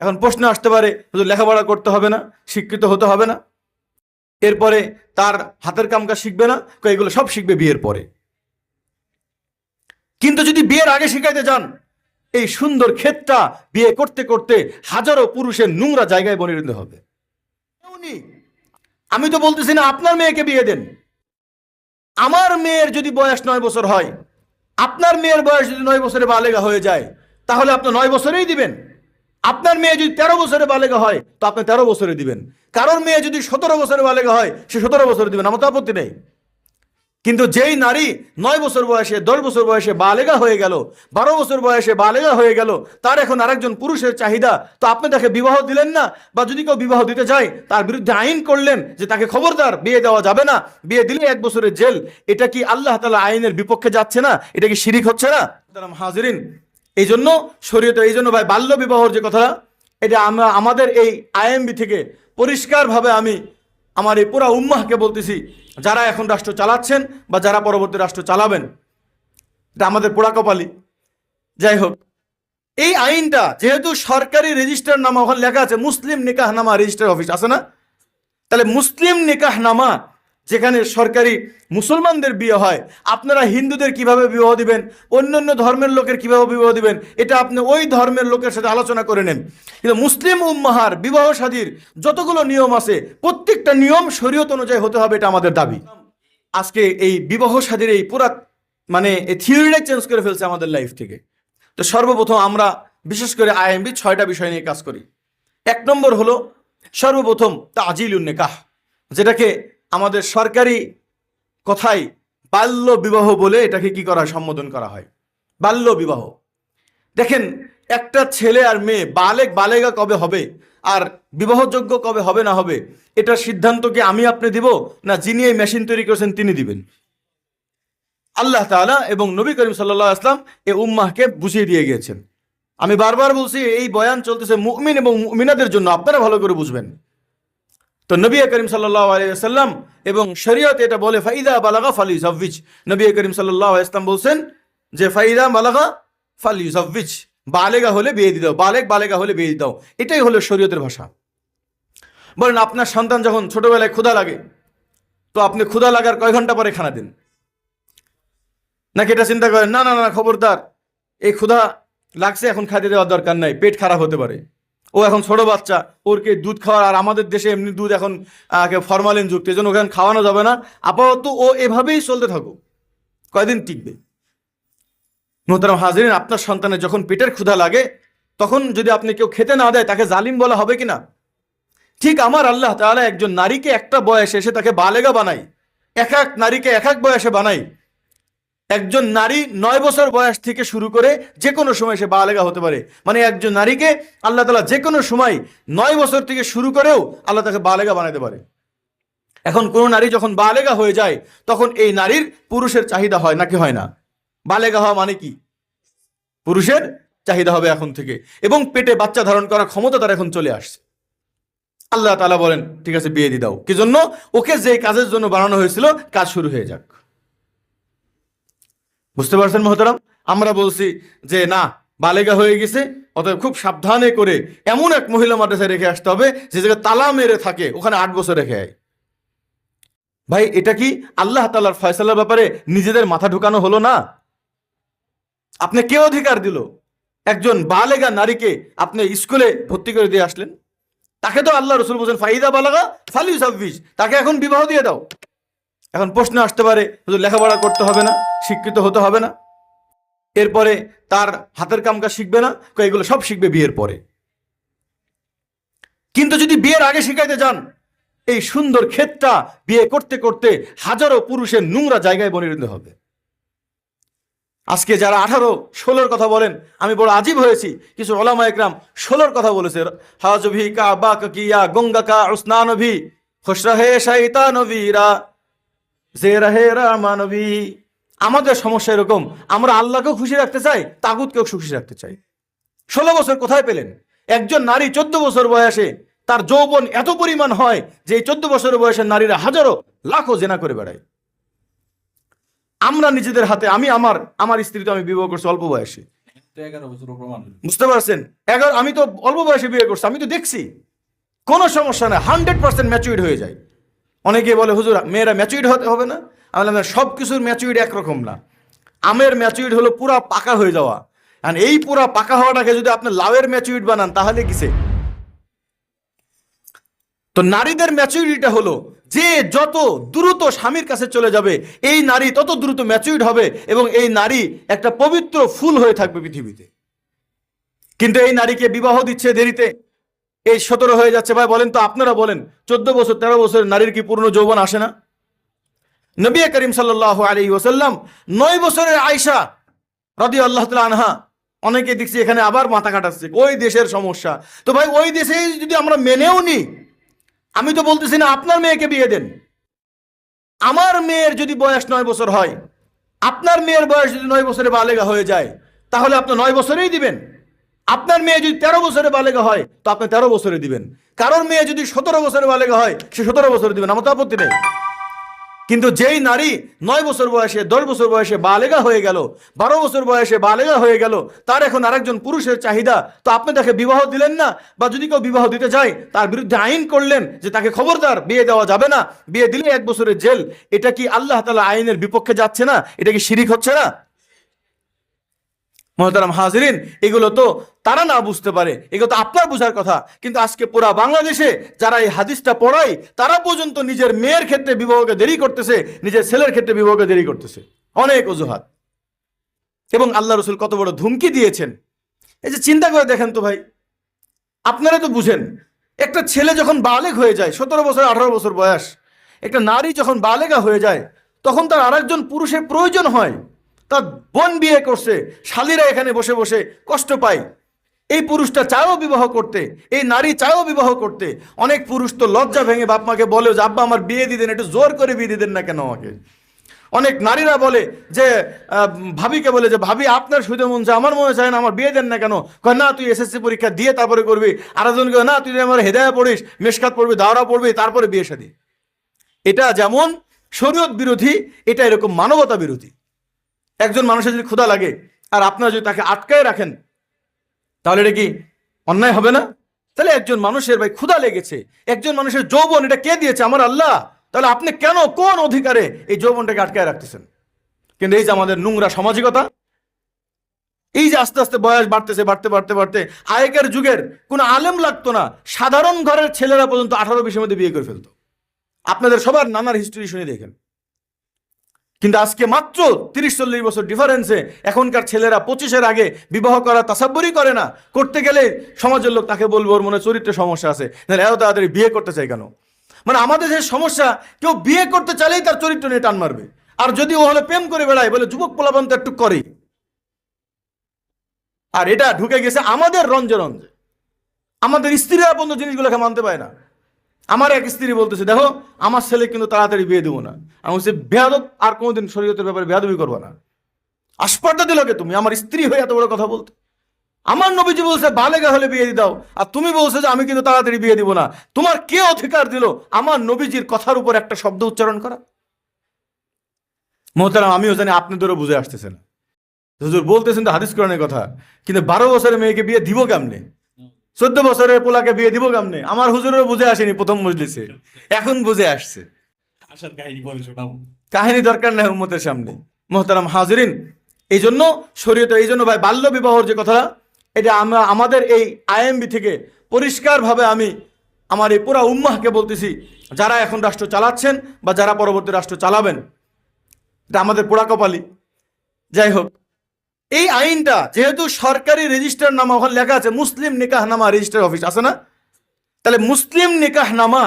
এখন প্রশ্ন আসতে পারে, শুধু লেখাপড়া করতে হবে না, শিক্ষিত হতে হবে না। এরপরে তার হাতের কাম কাজ শিখবে না এগুলো সব শিখবে বিয়ের পরে। কিন্তু যদি বিয়ের আগে শিখাইতে যান, এই সুন্দর ক্ষেতটা বিয়ে করতে করতে হাজারো পুরুষের নোংরা জায়গায় পরিণত হবে। আমি তো বলতেছি না, আপনার মেয়েকে বিয়ে দেন। আমার মেয়ের যদি বয়স নয় বছর হয়, আপনার মেয়ের বয়স যদি নয় বছরে বালেগা হয়ে যায়, তাহলে আপনি নয় বছরেই দিবেন। আপনার মেয়ে যদি তেরো বছরে বালেগা হয়, তো আপনি তেরো বছরে দিবেন। কারোর মেয়ে যদি সতেরো বছরে বালেগা হয়, সে সতেরো বছরে দিবেন। আমার তো আপত্তি নেই। কিন্তু যেই নারী নয় বছর বয়সে, দশ বছর বয়সে বালেগা হয়ে গেল, বারো বছর বয়সে বালেগা হয়ে গেল, তার এখন আরেকজন পুরুষের চাহিদা, তো আপনি তাকে বিবাহ দিলেন না? বা যদি কেউ বিবাহ দিতে যায়, তার বিরুদ্ধে আইন করলেন যে তাকে খবরদার, বিয়ে দেওয়া যাবে না, বিয়ে দিলে এক বছরের জেল, এটা কি আল্লাহ তালা আইনের বিপক্ষে যাচ্ছে না? এটা কি শিরিক হচ্ছে না? হাজিরিন এই জন্য শরীয়তে এই জন্য ভাই বাল্য বিবাহর যে কথা এটা আমরা আমাদের এই আইএমবি থেকে পরিষ্কারভাবে আমি আমার এই পুরা উম্মাহকে বলতেছি, যারা এখন রাষ্ট্র চালাচ্ছেন বা যারা পরবর্তী রাষ্ট্র চালাবেন। এটা আমাদের পোড়া কপালি। যাই হোক, এই আইনটা যেহেতু সরকারি রেজিস্টার নামা ওখানে লেখা আছে, মুসলিম নিকাহ নামা রেজিস্টার অফিস, আছে না? তাহলে মুসলিম নিকাহ নামা যেখানে সরকারি মুসলমানদের বিয়ে হয়, আপনারা হিন্দুদের কীভাবে বিবাহ দিবেন? অন্য অন্য ধর্মের লোকের কীভাবে বিবাহ দিবেন? এটা আপনি ওই ধর্মের লোকের সাথে আলোচনা করে নেন। কিন্তু মুসলিম উম্মাহার বিবাহ সাদীর যতগুলো নিয়ম আছে, প্রত্যেকটা নিয়ম শরীয়ত অনুযায়ী হতে হবে, এটা আমাদের দাবি। আজকে এই বিবাহ সাদীর এই পুরা মানে থিওরিটাই চেঞ্জ করে ফেলছে আমাদের লাইফ থেকে। তো সর্বপ্রথম আমরা, বিশেষ করে আইএমবি, ছয়টা বিষয় নিয়ে কাজ করি। এক নম্বর হলো, সর্বপ্রথম তা তাজিল উন্নেকাহ যেটাকে আমাদের সরকারি কথায় বাল্য বিবাহ বলে এটাকে কি করা সম্বোধন করা হয়। বাল্য বিবাহ। দেখেন, একটা ছেলে আর মেয়ে, বালেক বালেগা কবে হবে? আর বিবাহযোগ্য কবে হবে না হবে? এটার সিদ্ধান্ত কি আমি আপনি দিব, না যিনি এই মেশিন তৈরি করেছেন তিনি দিবেন? আল্লাহ তাআলা এবং নবী করিম সাল্লাহ আসলাম এ উম্মাহকে বুঝিয়ে দিয়ে গিয়েছেন। আমি বারবার বলছি, এই বয়ান চলতেছে মুমিন এবং মুমিনাদের জন্য। আপনারা ভালো করে বুঝবেন। তো নবী করিম আলাইসাল্লাম এবং শরীয়ত এটা বলে, ফাইদা বালাগা ফালি জভবিজ নবী করিম সাল্লাহ ইসলাম বলছেন যে, ফাইদা বালাগা ফালি জভবিজ বালেগা হলে বিয়ে দিয়ে দাও বালেক বালেগা হলে বিয়ে দিয়ে দাও। এটাই হলো শরীয়তের ভাষা। বলেন, আপনার সন্তান যখন ছোটবেলায় ক্ষুধা লাগে, তো আপনি ক্ষুধা লাগার কয় ঘণ্টা পরে খানা দিন? নাকি এটা চিন্তা করেন, না না না, খবরদার, এই ক্ষুধা লাগছে, এখন খাইতে দেওয়ার দরকার নাই, পেট খারাপ হতে পারে। ও এখন ছোট বাচ্চা ওরকে দুধ খাওয়ার, আর আমাদের দেশে এমনি দুধ এখন ফরমালিন যুক্ত, এই জন্য ওখানে খাওয়ানো যাবে না। আপাতত ও এভাবেই চলতে থাকুক। কয়দিন টিকবে? মোহতারাম হাজরিন, আপনার সন্তানের যখন পেটের ক্ষুধা লাগে, তখন যদি আপনি কেউ খেতে না দেয়, তাকে জালিম বলা হবে কিনা? ঠিক আমার আল্লাহ তাআলা একজন নারীকে একটা বয়সে এসে তাকে বালেগা বানাই এক এক নারীকে এক এক বয়সে বানাই একজন নারী নয় বছর বয়স থেকে শুরু করে যে কোনো সময় সে বালেগা হতে পারে। মানে একজন নারীকে আল্লাহ তালা যে কোনো সময় নয় বছর থেকে শুরু করেও আল্লাহ তাকে বালেগা বানাতে পারে। এখন কোন নারী যখন বালেগা হয়ে যায়, তখন এই নারীর পুরুষের চাহিদা হয় নাকি হয় না? বালেগা হওয়া মানে কি? পুরুষের চাহিদা হবে এখন থেকে এবং পেটে বাচ্চা ধারণ করার ক্ষমতা তার এখন চলে আসছে। আল্লাহ তালা বলেন, ঠিক আছে, বিয়ে দিয়ে দাও। কি জন্য ওকে যে কাজের জন্য বানানো হয়েছিল, কাজ শুরু হয়ে যাক। বুঝতে পারছেন মহতারাম? আমরা বলছি যে না, বালেগা হয়ে গেছে, অতএব খুব সাবধানে করে এমন এক মহিলা মাদ্রাসায় রেখে আসতে হবে যে জায়গায় তালা মেরে থাকে, ওখানে আট বছর রেখে আয়। ভাই, এটা কি আল্লাহ তালার ফয়সালার ব্যাপারে নিজেদের মাথা ঢুকানো হলো না? আপনি কে অধিকার দিল? একজন বালেগা নারীকে আপনি স্কুলে ভর্তি করে দিয়ে আসলেন? তাকে তো আল্লাহ রসুল বলছেন, ফাইদা বালাগা ফালিউ সাব্বিশ তাকে এখন বিবাহ দিয়ে দাও। এখন প্রশ্ন আসতে পারে শুধু লেখাপড়া করতে হবে না, শিক্ষিত হতে হবে না। এরপরে তার হাতের কাম কাজ শিখবে না এগুলো সব শিখবে বিয়ের পরে। কিন্তু যদি বিয়ের আগে শিখাইতে যান, এই সুন্দর ক্ষেতটা বিয়ে করতে করতে হাজারো পুরুষের নোংরা জায়গায় পরিণত হবে। আজকে যারা আঠারো, ষোলোর কথা বলেন, আমি বড় আজীব হয়েছি, কিছু ওলামা একরাম ষোলোর কথা বলেছে, হাজভি কা বা কিয়া গঙ্গা কা উসনানভি, খুশরাহে শাইতানভীরা যে রাহে রামানবী আমাদের সমস্যা এরকম। আমরা আল্লাহকেও খুশি রাখতে চাই, তাগুতকেও খুশি রাখতে চাই। ষোলো বছর কোথায় পেলেন? একজন নারী চোদ্দ বছর বয়সে তার যৌবন এত পরিমাণ হয় যে চোদ্দ বছর বয়সের নারীরা হাজারো, লাখো জেনা করে বেড়ায়। আমরা নিজেদের হাতে, আমি আমার আমার স্ত্রী তো আমি বিবাহ করছি অল্প বয়সে। বুঝতে পারছেন? এগারো, আমি তো অল্প বয়সে বিয়ে করছি, আমি তো দেখছি। কোনো সমস্যা না হান্ড্রেড পার্সেন্ট ম্যাচুইড হয়ে যায়। অনেকে বলে, হুজুর, মেয়েরা ম্যাচুইড হতে হবে না? আমি বললাম সব কিছুর ম্যাচুইড একরকম না। আমের ম্যাচুইড হলো পুরা পাকা হয়ে যাওয়া। আর এই পুরা পাকা হওয়াটাকে যদি আপনি লাউয়ের ম্যাচুইড বানান, তাহলে কিসে? তো নারীদের ম্যাচুরিটিটা হলো, যে যত দ্রুত স্বামীর কাছে চলে যাবে, এই নারী তত দ্রুত ম্যাচুরিড হবে এবং এই নারী একটা পবিত্র ফুল হয়ে থাকবে পৃথিবীতে। কিন্তু এই নারীকে বিবাহ দিচ্ছে দেরিতে। এই সতেরো হয়ে যাচ্ছে। ভাই, বলেন তো আপনারা বলেন, চোদ্দ বছর, তেরো বছর নারীর কি পূর্ণ যৌবন আসে না? নবী করিম সাল্লাহ আলী ওসাল্লাম নয় বছরের আয়সা রদি আল্লাহ আনহা অনেকে দেখছি এখানে আবার মাথা কাটাচ্ছে। ওই দেশের সমস্যা। তো ভাই, ওই দেশে যদি আমরা মেনেও নিই, আমি তো বলতেছি না আপনার মেয়েকে বিয়ে দেন। আমার মেয়ের যদি বয়স নয় বছর হয়, আপনার মেয়ের বয়স যদি নয় বছরে বালেগা হয়ে যায়, তাহলে আপনি নয় বছরেই দিবেন। আপনার মেয়ে যদি তেরো বছরে বালেগা হয়, তো আপনি তেরো বছরে দিবেন। কারোর মেয়ে যদি সতেরো বছরে বালেগা হয়, সে সতেরো বছরে দিবেন আমার তো আপত্তি নেই। কিন্তু যেই নারী নয় বছর বয়সে, দশ বছর বয়সে বালেগা হয়ে গেল, বারো বছর বয়সে বালেগা হয়ে গেল, তার এখন আরেকজন পুরুষের চাহিদা, তো আপনি তাকে বিবাহ দিলেন না? বা যদি কেউ বিবাহ দিতে চায় তার বিরুদ্ধে আইন করলেন যে তাকে খবরদার, বিয়ে দেওয়া যাবে না, বিয়ে দিলে এক বছরের জেল, এটা কি আল্লাহ তালা আইনের বিপক্ষে যাচ্ছে না? এটা কি শিরিক হচ্ছে না? মহতারাম হাজরিন, এগুলো তো তারা না বুঝতে পারে। এগুলো তো আপনার বোঝার কথা। কিন্তু আজকে পুরা বাংলাদেশে যারা এই হাদিসটা পড়ায়, তারা পর্যন্ত নিজের মেয়ের ক্ষেত্রে বিবাহকে দেরি করতেছে, নিজের ছেলের ক্ষেত্রে বিবাহকে দেরি করতেছে। অনেক অজুহাত। এবং আল্লাহ রসুল কত বড় ধুমকি দিয়েছেন। এই যে চিন্তা করে দেখেন তো ভাই, আপনারা তো বুঝেন, একটা ছেলে যখন বালেক হয়ে যায়, সতেরো বছর, আঠারো বছর বয়স, একটা নারী যখন বালেগা হয়ে যায়, তখন তার আরেকজন পুরুষের প্রয়োজন হয়। তার বোন বিয়ে করছে, শালিরা এখানে বসে বসে কষ্ট পায়। এই পুরুষটা চায়ও বিবাহ করতে, এই নারী চায়ও বিবাহ করতে। অনেক পুরুষ তো লজ্জা ভেঙে বাপ মাকে বলে যে আব্বা আমার বিয়ে দিতেন একটু জোর করে বিয়ে দিতেন না কেন আমাকে? অনেক নারীরা বলে যে ভাবিকে বলে যে, ভাবি, আপনার সুদে মন চায়, আমার মনে চায় না, আমার বিয়ে দেন না কেন? কয়, না, তুই এসএসসি পরীক্ষা দিয়ে তারপরে করবি। আরেকজন কয়, না, তুই আমার হেদায়া পড়িস মেশকাত পড়বি, দাওরা পড়বি, তারপরে বিয়ে শাদী এটা যেমন শরীয়ত বিরোধী, এটা এরকম মানবতা বিরোধী। একজন মানুষের যদি ক্ষুধা লাগে আর আপনারা যদি তাকে আটকায় রাখেন, তাহলে এটা কি অন্যায় হবে না? তাহলে একজন মানুষের ভাই ক্ষুধা লেগেছে, একজন মানুষের যৌবন এটা কে দিয়েছে? আমার আল্লাহ। তাহলে আপনি কেন, কোন অধিকারে এই যৌবনটাকে আটকায় রাখতেছেন? কিন্তু এই যে আমাদের নোংরা সামাজিকতা, এই যে আস্তে আস্তে বয়স বাড়তেছে, বাড়তে বাড়তে বাড়তে, আগেকার যুগের কোনো আলেম লাগতো না, সাধারণ ঘরের ছেলেরা পর্যন্ত আঠারো, বিশের মধ্যে বিয়ে করে ফেলতো। আপনাদের সবার নানার হিস্ট্রি শুনে দেখেন। কিন্তু আজকে মাত্র তিরিশ চল্লিশ বছর ডিফারেন্সে এখনকার ছেলেরা পঁচিশের আগে বিবাহ করা তাসাব্বরই করে না। করতে গেলে সমাজের লোক তাকে বলব, ওর মনে চরিত্রে সমস্যা আছে এত তাড়াতাড়ি বিয়ে করতে চাই কেন? মানে আমাদের যে সমস্যা, কেউ বিয়ে করতে চাইলেই তার চরিত্র নিয়ে টান মারবে। আর যদি ও হলে প্রেম করে বেড়ায়, বলে যুবক পোলাপন তো একটু করেই। আর এটা ঢুকে গেছে আমাদের রঞ্জে রঞ্জে আমাদের স্ত্রীরা পর্যন্ত জিনিসগুলোকে মানতে পারে না। আমার এক স্ত্রী বলতেছে, দেখো, আমার ছেলে কিন্তু তাড়াতাড়ি বিয়ে দেবো না। আমি বলছি, বেয়াদব, আর কোনোদিন শরীয়তের ব্যাপারে বেয়াদবি করব না। আসপার্দা দিলকে তুমি? আমার স্ত্রী হয়ে এত বড় কথা বলতে। আমার নবীজি বলছে, বালেগা হলে বিয়ে দাও। আর তুমি বলছো যে, আমি কিন্তু তাড়াতাড়ি বিয়ে দিব না। তোমার কে অধিকার দিল আমার নবীজির কথার উপর একটা শব্দ উচ্চারণ করা? মোহতারাম, আমিও জানি আপনাদেরও বুঝে আসতেছে না। হুজুর বলতেছেন তো হাদিস কোরআনের কথা, কিন্তু বারো বছরের মেয়েকে বিয়ে দিব কেমনে? চোদ্দ বছরের পোলাকে বিয়ে দিব কেমনে? আমার হুজুরেরও বুঝে আসেনি প্রথম মজলিসে। এখন বুঝে আসছে। আসার কাহিনী বলে শোনাবো কাহিনী দরকার নাই উম্মতের সামনে। মোহতারাম হাজরিন এই জন্য শরীয়তে এই জন্য ভাই বাল্য বিবাহর যে কথা এটা আমরা আমাদের এই আইএমবি থেকে পরিষ্কারভাবে আমি আমার এই পুরা উম্মাহকে বলতেছি যারা এখন রাষ্ট্র চালাচ্ছেন বা যারা পরবর্তী রাষ্ট্র চালাবেন এটা আমাদের পোড়া কপালি। যাই হোক এই আইনটা যেহেতু সরকারি রেজিস্টার নামা ওখানে লেখা আছে, মুসলিম নিকাহ নামা রেজিস্টার অফিস, আছে না? তাহলে মুসলিম নিকাহ নামা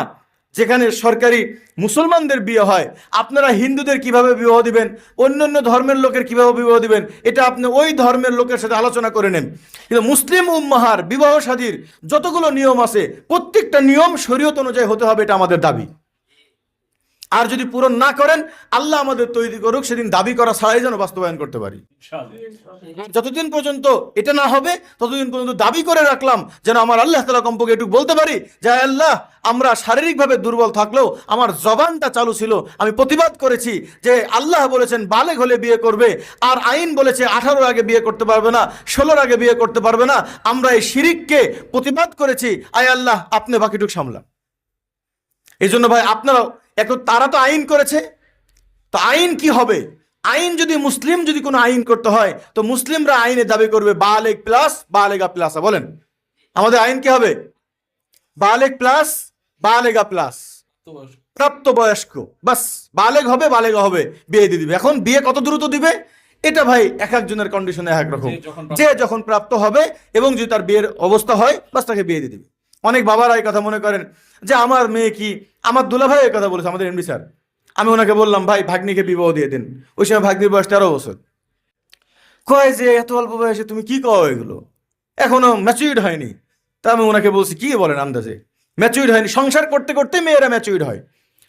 যেখানে সরকারি মুসলমানদের বিয়ে হয়, আপনারা হিন্দুদের কীভাবে বিবাহ দিবেন? অন্য অন্য ধর্মের লোকের কীভাবে বিবাহ দিবেন? এটা আপনি ওই ধর্মের লোকের সাথে আলোচনা করে নেন। কিন্তু মুসলিম উম্মাহার বিবাহ সাদীর যতগুলো নিয়ম আছে, প্রত্যেকটা নিয়ম শরীয়ত অনুযায়ী হতে হবে, এটা আমাদের দাবি। আর যদি পূরণ না করেন আল্লাহ আমাদের তৈরি করুক সেদিন দাবি করা ছাড়াই যেন বাস্তবায়ন করতে পারি। যতদিন পর্যন্ত এটা না হবে ততদিন পর্যন্ত দাবি করে রাখলাম যেন আমার আল্লাহ তালা কম্পকে একটু বলতে পারি যে আল্লাহ আমরা শারীরিকভাবে দুর্বল থাকলেও আমার জবানটা চালু ছিল। আমি প্রতিবাদ করেছি যে আল্লাহ বলেছেন বালেগ হলে বিয়ে করবে আর আইন বলেছে আঠারোর আগে বিয়ে করতে পারবে না ষোলোর আগে বিয়ে করতে পারবে না। আমরা এই শিরিককে প্রতিবাদ করেছি আয় আল্লাহ আপনি বাকিটুক সামলান। এই জন্য ভাই আপনারাও এখন তারা তো আইন করেছে। তো আইন কি হবে? আইন যদি মুসলিম যদি কোনো আইন করতে হয় তো মুসলিমরা আইনে দাবি করবে বালেগ প্লাস বালেগা প্লাস। বলেন আমাদের আইন কি হবে? বালেগ প্লাস বালেগা প্লাস। প্রাপ্তবয়স্ক। বাস বালেগ হবে বালেগা হবে বিয়ে দিয়ে দিবে। এখন বিয়ে কত দ্রুত দিবে? এটা ভাই এক একজনের কন্ডিশনে এক রকম। যে যখন প্রাপ্ত- যে যখন প্রাপ্ত হবে এবং যদি তার বিয়ের অবস্থা হয় বাস তাকে বিয়ে দিয়ে দিবে। অনেক বাবারা এই কথা মনে করেন যে, আমার মেয়ে কি? আমার দুলাভাই এই কথা বলেছে আমাদের এমডি স্যার। আমি ওনাকে বললাম, ভাই, ভাগ্নিকে বিবাহ দিয়ে দিন। ওই সময় ভাগ্নির বয়স তেরো বছর। কয় যে, এত অল্প বয়সে তুমি কি কও এগুলো? এখনও ম্যাচুইড হয়নি। তা আমি ওনাকে বলছি, কি বলেন আন্দাজে? ম্যাচুইড হয়নি। সংসার করতে করতে মেয়েরা ম্যাচুইড হয়।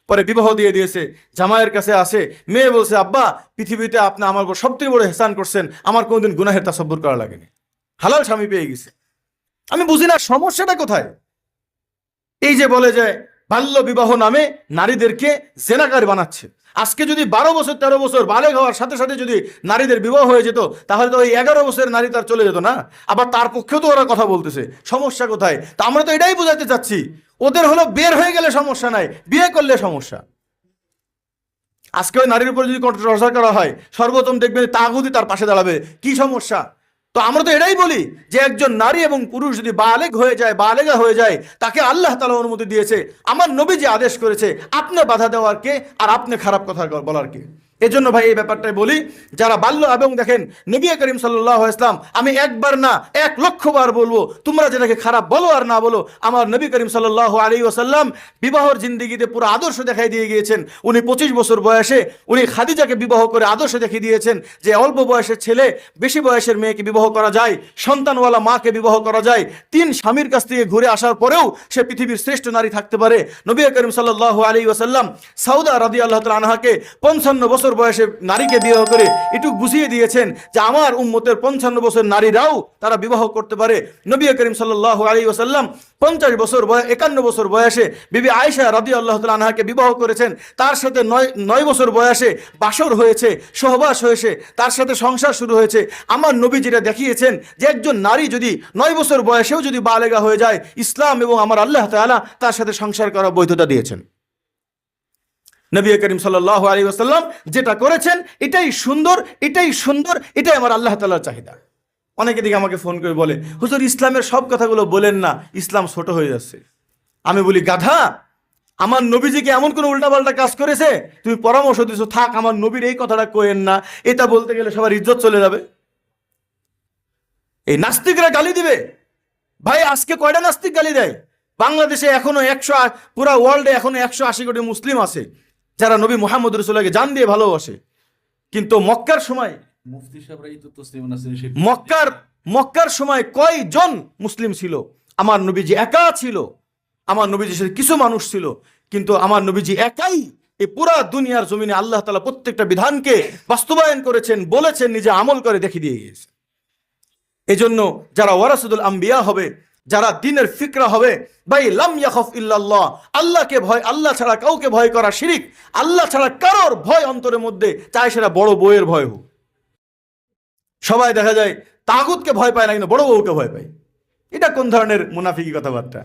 পরে বিবাহ দিয়ে দিয়েছে, জামাইয়ের কাছে আসে, মেয়ে বলছে, আব্বা, পৃথিবীতে আপনি আমার সবথেকে বড় হেসান করছেন। আমার কোনোদিন গুনাহের তাসব্বর করা লাগেনি। হালাল স্বামী পেয়ে গেছে। আমি বুঝি না, সমস্যাটা কোথায়? এই যে বলে যে বাল্য বিবাহ নামে নারীদেরকে জেনাকার বানাচ্ছে। আজকে যদি বারো বছর, তেরো বছর বালেগ হওয়ার সাথে সাথে যদি নারীদের বিবাহ হয়ে যেত, তাহলে তো ওই এগারো বছরের নারী তার চলে যেত না? আবার তার পক্ষেও তো ওরা কথা বলতেছে, সমস্যা কোথায়? তা আমরা তো এটাই বোঝাতে চাচ্ছি। ওদের হলো বের হয়ে গেলে সমস্যা নাই, বিয়ে করলে সমস্যা। আজকে ওই নারীর উপর যদি টর্চার করা হয়, সর্বপ্রথম দেখবেন তাগুদি তার পাশে দাঁড়াবে। কি সমস্যা? তো আমরা তো এটাই বলি যে একজন নারী এবং পুরুষ যদি বালেগ হয়ে যায়, বালেগা হয়ে যায়, তাকে আল্লাহ তালা অনুমতি দিয়েছে। আমার নবী যে আদেশ করেছে, আপনার বাধা দেওয়ার কে আর আপনি খারাপ কথা বলার কে? এজন্য ভাই এই ব্যাপারটাই বলি, যারা বাল্য এবং দেখেন নবী করিম সাল্লাহ ইসলাম আমি একবার না, এক লক্ষ বার বলব, তোমরা যেটাকে খারাপ বলো আর না বলো, আমার নবী করিম সাল্লাহ আলী ওসাল্লাম বিবাহর জিন্দিগিতে পুরো আদর্শ দেখাই দিয়ে গিয়েছেন। উনি পঁচিশ বছর বয়সে, উনি খাদিজাকে বিবাহ করে আদর্শ দেখিয়ে দিয়েছেন যে অল্প বয়সের ছেলে, বেশি বয়সের মেয়েকে বিবাহ করা যায়, সন্তানওয়ালা মাকে বিবাহ করা যায়, তিন স্বামীর কাছ থেকে ঘুরে আসার পরেও সে পৃথিবীর শ্রেষ্ঠ নারী থাকতে পারে। নবী করিম সাল্লাহ আলী ওসাল্লাম সাউদা রাদি আল্লাহ আনহাকে পঞ্চান্ন বছর বয়সে নারীকে বিবাহ করে এটুক বুঝিয়ে দিয়েছেন যে আমার উম্মতের পঞ্চান্ন বছর নারীরাও তারা বিবাহ করতে পারে। নবী করিম সাল্লাহ আলী ওসাল্লাম পঞ্চাশ বছর বয়স একান্ন বছর বয়সে বিবি আয়েশা রাদি আল্লাহ আনহাকে বিবাহ করেছেন। তার সাথে নয় নয় বছর বয়সে বাসর হয়েছে, সহবাস হয়েছে, তার সাথে সংসার শুরু হয়েছে। আমার নবী যেটা দেখিয়েছেন যে একজন নারী যদি নয় বছর বয়সেও যদি বালেগা হয়ে যায়, ইসলাম এবং আমার আল্লাহ তাআলা তার সাথে সংসার করার বৈধতা দিয়েছেন। নবী করিম সাল্লাহ আলী আসাল্লাম যেটা করেছেন, এটাই সুন্দর এটাই সুন্দর, এটাই আমার আল্লাহ তালার চাহিদা। অনেকে দিকে আমাকে ফোন করে বলে, হুজুর, ইসলামের সব কথাগুলো বলেন না, ইসলাম ছোট হয়ে যাচ্ছে। আমি বলি, গাধা, আমার নবীজিকে এমন কোনো উল্টাপাল্টা কাজ করেছে? তুমি পরামর্শ দিছো, থাক, আমার নবীর এই কথাটা কোয়েন না, এটা বলতে গেলে সবার ইজ্জত চলে যাবে। এই নাস্তিকরা গালি দিবে। ভাই, আজকে কয়টা নাস্তিক গালি দেয়? বাংলাদেশে এখনও একশো পুরা ওয়ার্ল্ডে এখনও একশো আশি কোটি মুসলিম আছে। যারা নবী মোহাম্মদ রসুল্লাহকে জান দিয়ে ভালোবাসে। কিন্তু মক্কার সময় মক্কার মক্কার সময় কয়জন মুসলিম ছিল? আমার নবীজি একা ছিল। আমার নবীজির সাথে কিছু মানুষ ছিল। কিন্তু আমার নবীজি একাই এই পুরা দুনিয়ার জমিনে আল্লাহ তালা প্রত্যেকটা বিধানকে বাস্তবায়ন করেছেন বলেছেন নিজে আমল করে দেখিয়ে দিয়ে গিয়েছে। এজন্য যারা ওয়ারাসুদুল আম্বিয়া হবে যারা দিনের ফিকরা হবে, ভাই, লাম ইয়াখফ ইল্লাল্লাহ, আল্লাহকে ভয়, আল্লাহ ছাড়া কাউকে ভয় করা শিরিক, আল্লাহ ছাড়া কারোর ভয় অন্তরের মধ্যে চাই সেটা বড় বউয়ের ভয় হোক। সবাই দেখা যায়, তাগুতকে ভয় পায় না, কিন্তু বড় বউকে ভয় পায়। এটা কোন ধরনের মুনাফিকি কথাবার্তা?